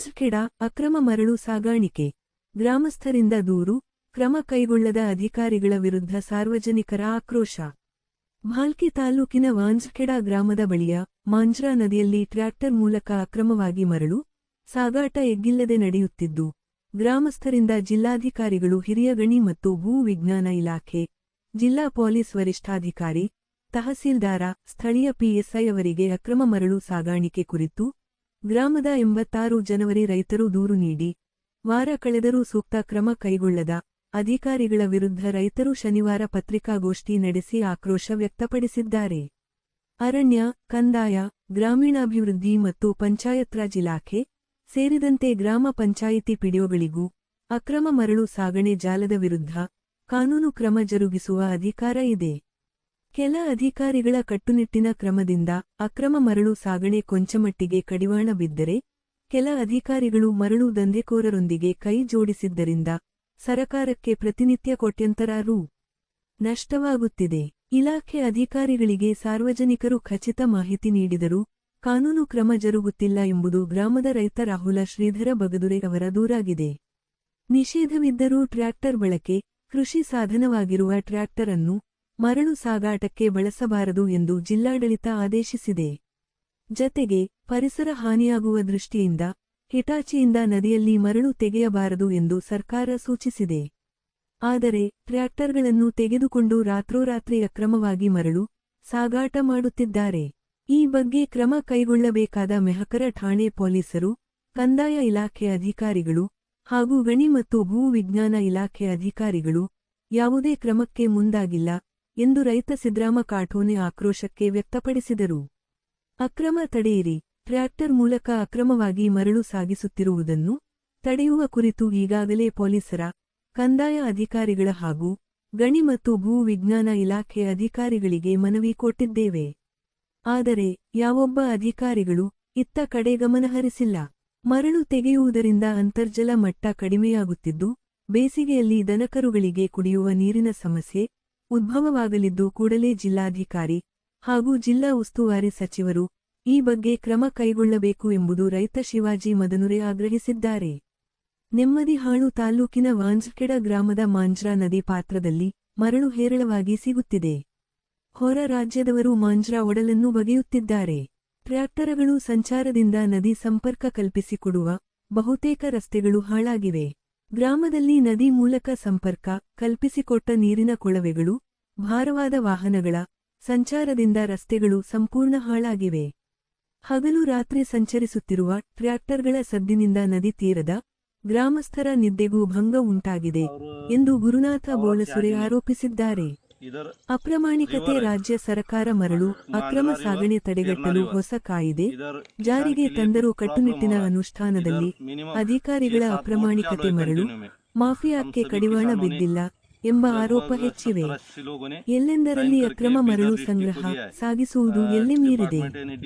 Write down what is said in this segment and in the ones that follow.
ವಾಂಜ್ಖೆಡ ಅಕ್ರಮ ಮರಳು ಸಾಗಾಣಿಕೆ. ಗ್ರಾಮಸ್ಥರಿಂದ ದೂರು, ಕ್ರಮ ಕೈಗೊಳ್ಳದ ಅಧಿಕಾರಿಗಳ ವಿರುದ್ಧ ಸಾರ್ವಜನಿಕರ ಆಕ್ರೋಶ. ಭಾಲ್ಕಿ ತಾಲೂಕಿನ ವಾಂಜ್ಖೇಡ ಗ್ರಾಮದ ಬಳಿಯ ಮಾಂಜ್ರಾ ನದಿಯಲ್ಲಿ ಟ್ರ್ಯಾಕ್ಟರ್ ಮೂಲಕ ಅಕ್ರಮವಾಗಿ ಮರಳು, ಸಾಗಾಟ ಎಗ್ಗಿಲ್ಲದೆ ನಡೆಯುತ್ತಿದ್ದು, ಗ್ರಾಮಸ್ಥರಿಂದ ಜಿಲ್ಲಾಧಿಕಾರಿಗಳು ಹಿರಿಯ ಗಣಿ ಮತ್ತು ಭೂ ವಿಜ್ಞಾನ ಇಲಾಖೆ, ಜಿಲ್ಲಾ ಪೊಲೀಸ್ ವರಿಷ್ಠಾಧಿಕಾರಿ, ತಹಸೀಲ್ದಾರ, ಸ್ಥಳೀಯ ಪಿಎಸ್ಐ ಅವರಿಗೆ ಅಕ್ರಮ ಮರಳು ಸಾಗಾಣಿಕೆ ಕುರಿತು ಗ್ರಾಮದ ಎಂಬತ್ತಾರು ಜನವರಿ ರೈತರು ದೂರು ನೀಡಿ, ವಾರ ಕಳೆದರೂ ಸೂಕ್ತ ಕ್ರಮ ಕೈಗೊಳ್ಳದ ಅಧಿಕಾರಿಗಳ ವಿರುದ್ಧ ರೈತರು ಶನಿವಾರ ಪತ್ರಿಕಾಗೋಷ್ಠಿ ನಡೆಸಿ ಆಕ್ರೋಶ ವ್ಯಕ್ತಪಡಿಸಿದ್ದಾರೆ. ಅರಣ್ಯ, ಕಂದಾಯ, ಗ್ರಾಮೀಣಾಭಿವೃದ್ಧಿ ಮತ್ತು ಪಂಚಾಯತ್ ರಾಜ್ ಇಲಾಖೆ ಸೇರಿದಂತೆ ಗ್ರಾಮ ಪಂಚಾಯಿತಿ ಪಿಡಿಒಗಳಿಗೂ ಅಕ್ರಮ ಮರಳು ಸಾಗಣೆ ಜಾಲದ ವಿರುದ್ಧ ಕಾನೂನು ಕ್ರಮ ಜರುಗಿಸುವ ಅಧಿಕಾರ ಇದೆ. ಕೆಲ ಅಧಿಕಾರಿಗಳ ಕಟ್ಟುನಿಟ್ಟಿನ ಕ್ರಮದಿಂದ ಅಕ್ರಮ ಮರಳು ಸಾಗಣೆ ಕೊಂಚಮಟ್ಟಿಗೆ ಕಡಿವಾಣ ಬಿದ್ದರೆ, ಕೆಲ ಅಧಿಕಾರಿಗಳು ಮರಳು ದಂಧೆಕೋರರೊಂದಿಗೆ ಕೈ ಜೋಡಿಸಿದ್ದರಿಂದ ಸರಕಾರಕ್ಕೆ ಪ್ರತಿನಿತ್ಯ ಕೋಟ್ಯಂತರ ರೂ ನಷ್ಟವಾಗುತ್ತಿದೆ. ಇಲಾಖೆ ಅಧಿಕಾರಿಗಳಿಗೆ ಸಾರ್ವಜನಿಕರು ಖಚಿತ ಮಾಹಿತಿ ನೀಡಿದರೂ ಕಾನೂನು ಕ್ರಮ ಜರುಗುತ್ತಿಲ್ಲ ಎಂಬುದು ಗ್ರಾಮದ ರೈತ ರಾಹುಲ ಶ್ರೀಧರ ಬಗದುರೆ ಅವರ ದೂರಾಗಿದೆ. ನಿಷೇಧವಿದ್ದರೂ ಟ್ರ್ಯಾಕ್ಟರ್ ಬಳಕೆ, ಕೃಷಿ ಸಾಧನವಾಗಿರುವ ಟ್ರ್ಯಾಕ್ಟರ್ ಅನ್ನು ಮರಳು ಸಾಗಾಟಕ್ಕೆ ಬಳಸಬಾರದು ಎಂದು ಜಿಲ್ಲಾಡಳಿತ ಆದೇಶಿಸಿದೆ. ಜತೆಗೆ ಪರಿಸರ ಹಾನಿಯಾಗುವ ದೃಷ್ಟಿಯಿಂದ ಹಿಟಾಚಿಯಿಂದ ನದಿಯಲ್ಲಿ ಮರಳು ತೆಗೆಯಬಾರದು ಎಂದು ಸರ್ಕಾರ ಸೂಚಿಸಿದೆ. ಆದರೆ ಟ್ರ್ಯಾಕ್ಟರ್ಗಳನ್ನು ತೆಗೆದುಕೊಂಡು ರಾತ್ರೋರಾತ್ರಿ ಅಕ್ರಮವಾಗಿ ಮರಳು ಸಾಗಾಟ ಮಾಡುತ್ತಿದ್ದಾರೆ. ಈ ಬಗ್ಗೆ ಕ್ರಮ ಕೈಗೊಳ್ಳಬೇಕಾದ ಮೆಹಕರ ಠಾಣೆ ಪೊಲೀಸರು, ಕಂದಾಯ ಇಲಾಖೆ ಅಧಿಕಾರಿಗಳು ಹಾಗೂ ಗಣಿ ಮತ್ತು ಭೂ ವಿಜ್ಞಾನ ಇಲಾಖೆ ಅಧಿಕಾರಿಗಳು ಯಾವುದೇ ಕ್ರಮಕ್ಕೆ ಮುಂದಾಗಿಲ್ಲ. ಎಂದು ರೈತ ಸಿದ್ರಾಮ ಕಾಠೋನೆ ಆಕ್ರೋಶಕ್ಕೆ ವ್ಯಕ್ತಪಡಿಸಿದರು. ಅಕ್ರಮ ತಡೆಯಿರಿ. ಟ್ರ್ಯಾಕ್ಟರ್ ಮೂಲಕ ಅಕ್ರಮವಾಗಿ ಮರಳು ಸಾಗಿಸುತ್ತಿರುವುದನ್ನು ತಡೆಯುವ ಕುರಿತು ಈಗಾಗಲೇ ಪೊಲೀಸರ ಕಂದಾಯ ಅಧಿಕಾರಿಗಳ ಹಾಗೂ ಗಣಿ ಮತ್ತು ಭೂ ವಿಜ್ಞಾನ ಇಲಾಖೆ ಅಧಿಕಾರಿಗಳಿಗೆ ಮನವಿ ಕೊಟ್ಟಿದ್ದೇವೆ. ಆದರೆ ಯಾವೊಬ್ಬ ಅಧಿಕಾರಿಗಳು ಇತ್ತ ಕಡೆ ಗಮನಹರಿಸಿಲ್ಲ ಮರಳು ತೆಗೆಯುವುದರಿಂದ ಅಂತರ್ಜಲ ಮಟ್ಟ ಕಡಿಮೆಯಾಗುತ್ತಿದ್ದು, ಬೇಸಿಗೆಯಲ್ಲಿ ದನಕರುಗಳಿಗೆ ಕುಡಿಯುವ ನೀರಿನ ಸಮಸ್ಯೆ ಉದ್ಭವವಾಗಲಿದ್ದು ಕೂಡಲೇ ಜಿಲ್ಲಾಧಿಕಾರಿ ಹಾಗೂ ಜಿಲ್ಲಾ ಉಸ್ತುವಾರಿ ಸಚಿವರು ಈ ಬಗ್ಗೆ ಕ್ರಮ ಕೈಗೊಳ್ಳಬೇಕು ಎಂಬುದು ರೈತ ಶಿವಾಜಿ ಮದನುರೆ ಆಗ್ರಹಿಸಿದ್ದಾರೆ. ನೆಮ್ಮದಿಹಾಳು ತಾಲೂಕಿನ ವಾಂಜ್ಕೆಡ ಗ್ರಾಮದ ಮಾಂಜ್ರಾ ನದಿ ಪಾತ್ರದಲ್ಲಿ ಮರಳು ಹೇರಳವಾಗಿ ಸಿಗುತ್ತಿದೆ. ಹೊರ ರಾಜ್ಯದವರು ಮಾಂಜ್ರಾ ಒಡಲನ್ನು ಬಗೆಯುತ್ತಿದ್ದಾರೆ. ಟ್ರ್ಯಾಕ್ಟರಗಳು ಸಂಚಾರದಿಂದ ನದಿ ಸಂಪರ್ಕ ಕಲ್ಪಿಸಿಕೊಡುವ ಬಹುತೇಕ ರಸ್ತೆಗಳು ಹಾಳಾಗಿವೆ. ಗ್ರಾಮದಲ್ಲಿ ನದಿ ಮೂಲಕ ಸಂಪರ್ಕ ಕಲ್ಪಿಸಿಕೊಟ್ಟ ನೀರಿನ ಕೊಳವೆಗಳು, ಭಾರವಾದ ವಾಹನಗಳ ಸಂಚಾರದಿಂದ ರಸ್ತೆಗಳು ಸಂಪೂರ್ಣ ಹಾಳಾಗಿವೆ. ಹಗಲು ರಾತ್ರಿ ಸಂಚರಿಸುತ್ತಿರುವ ಟ್ರ್ಯಾಕ್ಟರ್ಗಳ ಸದ್ದಿನಿಂದ ನದಿ ತೀರದ ಗ್ರಾಮಸ್ಥರ ನಿದ್ದೆಗೂ ಭಂಗ ಉಂಟಾಗಿದೆ ಎಂದು ಗುರುನಾಥ ಬೋಳಸುರೆ ಆರೋಪಿಸಿದ್ದಾರೆ. ಅಪ್ರಾಮಾಣಿಕತೆ ರಾಜ್ಯ ಸರ್ಕಾರ ಮರಳು ಅಕ್ರಮ ಸಾಗಣೆ ತಡೆಗಟ್ಟಲು ಹೊಸ ಕಾಯಿದೆ. ಜಾರಿಗೆ ತಂದರೂ ಕಟ್ಟುನಿಟ್ಟಿನ ಅನುಷ್ಠಾನದಲ್ಲಿ ಅಧಿಕಾರಿಗಳ ಅಪ್ರಾಮಾಣಿಕತೆ ಮರಳು. ಮಾಫಿಯಾಕ್ಕೆ ಕಡಿವಾಣ ಬಿದ್ದಿಲ್ಲ ಎಂಬ ಆರೋಪ ಹೆಚ್ಚಿವೆ. ಎಲ್ಲೆಂದರಲ್ಲಿ ಅಕ್ರಮ ಮರಳು ಸಂಗ್ರಹ ಸಾಗಿಸುವುದು ಎಲ್ಲಿ ಮೀರಿದೆ?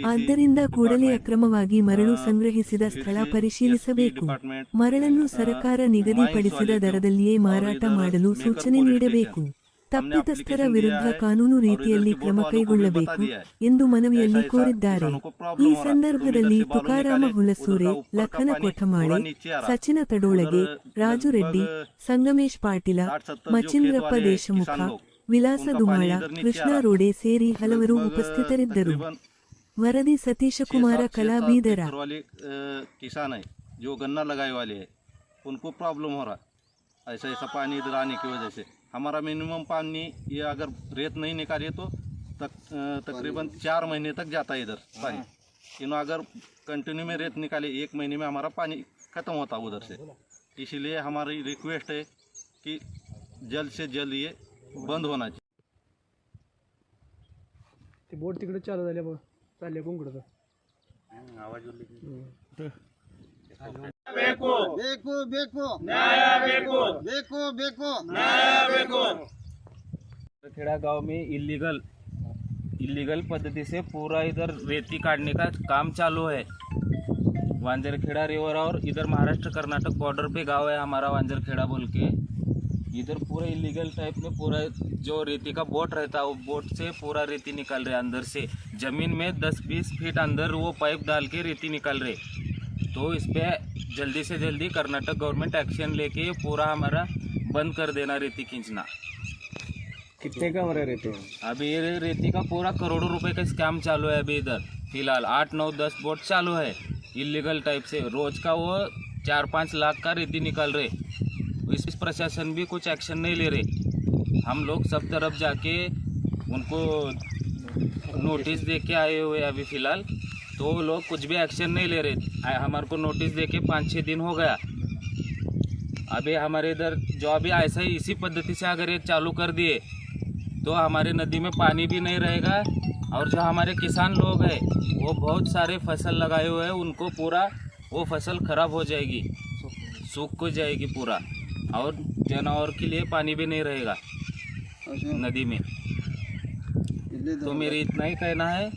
ಆದ್ದರಿಂದ ಕೂಡಲೇ ಅಕ್ರಮವಾಗಿ ಮರಳು ಸಂಗ್ರಹಿಸಿದ ಸ್ಥಳ ಪರಿಶೀಲಿಸಬೇಕು. ಮರಳನ್ನು ಸರಕಾರ ನಿಗದಿಪಡಿಸಿದ ದರದಲ್ಲಿಯೇ ಮಾರಾಟ ಮಾಡಲು ಸೂಚನೆ ನೀಡಬೇಕು. ತಪ್ಪಿತಸ್ಥರ application ವಿರುದ್ಧ दिया है ಕಾನೂನು और ರೀತಿಯಲ್ಲಿ इधर के ಕ್ರಮ बोर्ड वालों को भी ಕೈಗೊಳ್ಳಬೇಕು बता दिया है। ಎಂದು ಮನವಿಯಲ್ಲಿ ऐसा ऐसा ಕೋರಿದ್ದಾರೆ किसानों को ಈ problem हो रहा है। ಸಂದರ್ಭದಲ್ಲಿ तुम इधर से बालू ತುಕಾರಾಮ निकाले, ಹುಲಸೂರೆ उधर का ऊपर का ಲಖನ पानी ಕೊಠಮಾಳೆ पूरा नीचे आ रहा। ಸಚಿನ ತಡೋಳಗೆ उधर ರಾಜು ರೆಡ್ಡಿ लगभग ಸಂಗಮೇಶ್ ಪಾಟೀಲ 60-70 जो ಮಚಿಂದ್ರಪ್ಪ खेत वाले ದೇಶಮುಖ किसान लोग, ವಿಲಾಸ उनका ದುಮಾಳ पानी इधर नीचे ಕೃಷ್ಣ आ रहा। ರೋಡೆ ಸೇರಿ ಹಲವರು लगभग ಉಪಸ್ಥಿತರಿದ್ದರು तकरीबन ವರದಿ ಸತೀಶ छह ಕುಮಾರ सात- छह ಕಲಾ सात ಬೀದರ एकड़ वाले अ, किसान है जो गन्ना लगाए वाले हैं उनको प्रॉब्लम हो रहा है ऐसा ऐसा पानी इधर आने की वजह से हमारा मिनिमम पानी ये अगर रेत नहीं निकाले तो तक तकरीबन चार महीने तक जाता है इधर पानी। इन्हों अगर कंटिन्यू में रेत निकाले एक महीने में हमारा पानी खत्म होता है उधर से। इसीलिए हमारी रिक्वेस्ट है कि जल्द से जल्द ये बंद होना चाहिए। ते बोट तिकडे चालू झाल्या बघ चालल्या कुंकडं ಬೇಕು ಬೇಕು ನ್ಯಾಯ ಬೇಕು ಬೇಕು ಬೇಕು खेड़ा गांव में इलीगल इलीगल पद्धति से पूरा इधर रेती काटने का काम चालू है वांजरखेड़ा रिवर और इधर महाराष्ट्र कर्नाटक बॉर्डर पे गांव है हमारा वांजरखेड़ा बोल के इधर पूरा इलीगल टाइप में पूरा जो रेती का बोट रहता है वो बोट से पूरा रेती निकल रहे अंदर से जमीन में 10-20 फीट अंदर वो पाइप डाल के रेती निकल रहे तो इस पर जल्दी से जल्दी कर्नाटक गवर्नमेंट एक्शन लेके पूरा हमारा बंद कर देना रेती खींचना। कितने का कमरे रहते हैं? अभी ये रेती का पूरा करोड़ों रुपए का स्कैम चालू है अभी इधर। फ़िलहाल आठ नौ दस बोट चालू है। इलीगल टाइप से। रोज का वो चार पाँच लाख का रेती निकाल रहे। इस प्रशासन भी कुछ एक्शन नहीं ले रहे। हम लोग सब तरफ़ जाके उनको नोटिस दे के आए हुए अभी फ़िलहाल। तो वो लोग कुछ भी एक्शन नहीं ले रहे। हमारे को नोटिस दे के पाँच छः दिन हो गया। अभी हमारे इधर जो अभी ऐसा ही इसी पद्धति से अगर ये चालू कर दिए तो हमारे नदी में पानी भी नहीं रहेगा और जो हमारे किसान लोग हैं वो बहुत सारे फ़सल लगाए हुए हैं उनको पूरा वो फ़सल खराब हो जाएगी। सूख हो जाएगी पूरा। और जानवर के लिए पानी भी नहीं रहेगा नदी में। तो मेरी इतना ही कहना है।